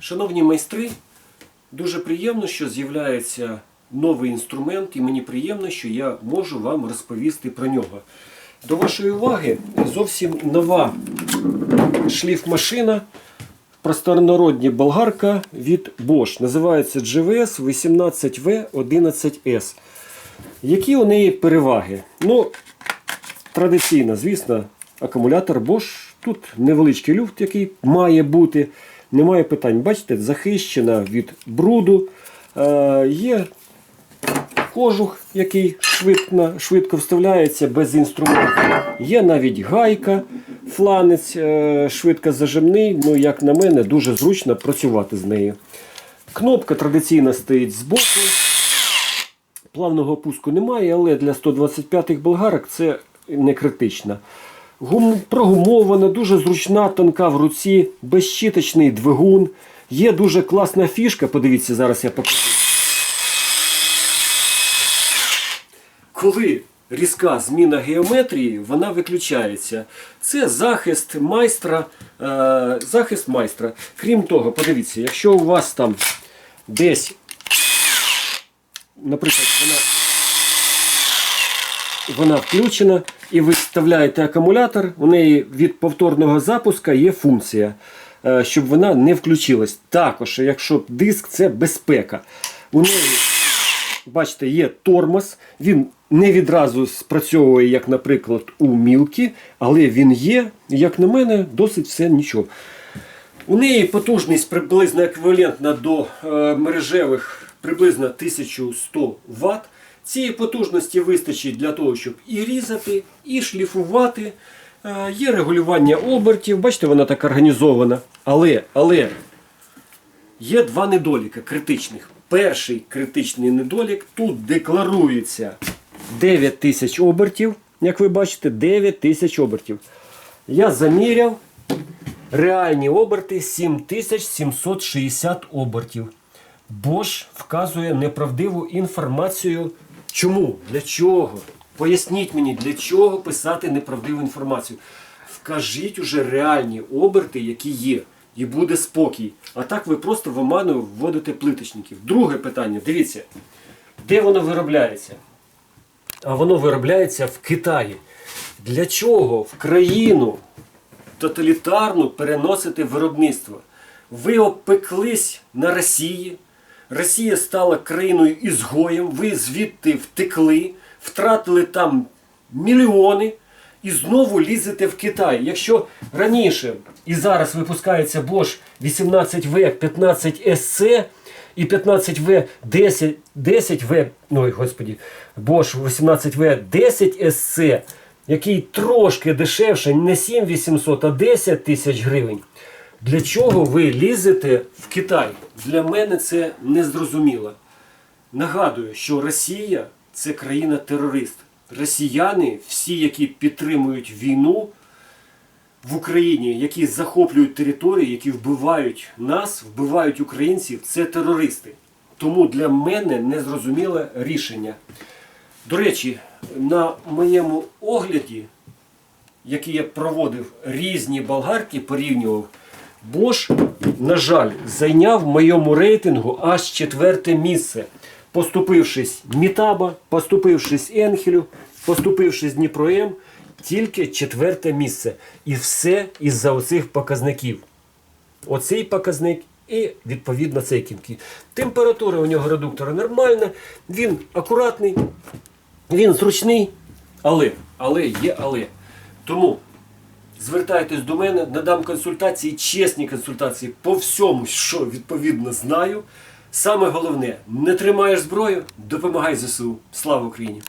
Шановні майстри, дуже приємно, що з'являється новий інструмент, і мені приємно, що я можу вам розповісти про нього. До вашої уваги зовсім нова шліфмашина, просторнородні болгарка від Bosch. Називається GVS 18V11S. Які у неї переваги? Ну, традиційно, звісно, акумулятор Bosch. Тут невеличкий люфт, який має бути. Немає питань. Бачите, захищена від бруду. Е, є кожух, який швидко, швидко вставляється без інструменту. Є навіть гайка, фланець е, швидко зажимний. Ну, як на мене, дуже зручно працювати з нею. Кнопка традиційно стоїть збоку. Плавного пуску немає, але для 125-х болгарок це не критично. Гум... Прогумована, дуже зручна, тонка в руці, безщіточний двигун. Є дуже класна фішка. Подивіться, зараз я покажу. Коли різка зміна геометрії, вона виключається. Це захист майстра. Е... захист майстра. Крім того, подивіться, якщо у вас там десь, наприклад, вона вона включена і ви вставляєте акумулятор, у неї від повторного запуска є функція, е, щоб вона не включилась. Також, якщо диск, це безпека. У неї, бачите, є тормоз, він не відразу спрацьовує, як, наприклад, у мілкі, але він є, як на мене, досить все нічого. У неї потужність приблизно еквівалентна до е, мережевих приблизно 1100 Вт. Цієї потужності вистачить для того, щоб і різати, і шліфувати. Е, Є регулювання обертів, бачите, вона так організована. Але, але є два недоліки критичних. Перший критичний недолік тут декларується 9 тисяч обертів. Як ви бачите, 9 тисяч обертів. Я заміряв реальні оберти 7760 обертів. Bosch вказує неправдиву інформацію. Чому? Для чого? Поясніть мені, для чого писати неправдиву інформацію. Вкажіть уже реальні оберти, які є, і буде спокій. А так ви просто в оману вводите плиточників. Друге питання, дивіться, де воно виробляється? А воно виробляється в Китаї. Для чого в країну тоталітарну переносити виробництво? Ви опеклись на Росії. Росія стала країною ізгоєм, ви звідти втекли, втратили там мільйони і знову лізете в Китай. Якщо раніше і зараз випускається Bosch 18V 15 SC і 15V 10, 10V, ой, господі, Bosch 18V 10 SC, який трошки дешевше, не 7800, а 10 тисяч гривень. Для чого ви лізете в Китай? Для мене це незрозуміло. Нагадую, що Росія це країна-терорист. Росіяни, всі, які підтримують війну в Україні, які захоплюють території, які вбивають нас, вбивають українців, це терористи. Тому для мене незрозуміле рішення. До речі, на моєму огляді, який я проводив різні болгарки, порівнював. Bosch, на жаль, зайняв в моєму рейтингу аж четверте місце, поступившись Мітаба, поступившись Енхелю, поступившись Дніпром, тільки четверте місце. І все із-за оцих показників. Оцей показник і відповідно цей кінки. Температура у нього редуктора нормальна, він акуратний, він зручний, але, але є але. Тому звертайтесь до мене, надам консультації, чесні консультації по всьому, що відповідно знаю. Саме головне, не тримаєш зброю, допомагай ЗСУ. Слава Україні!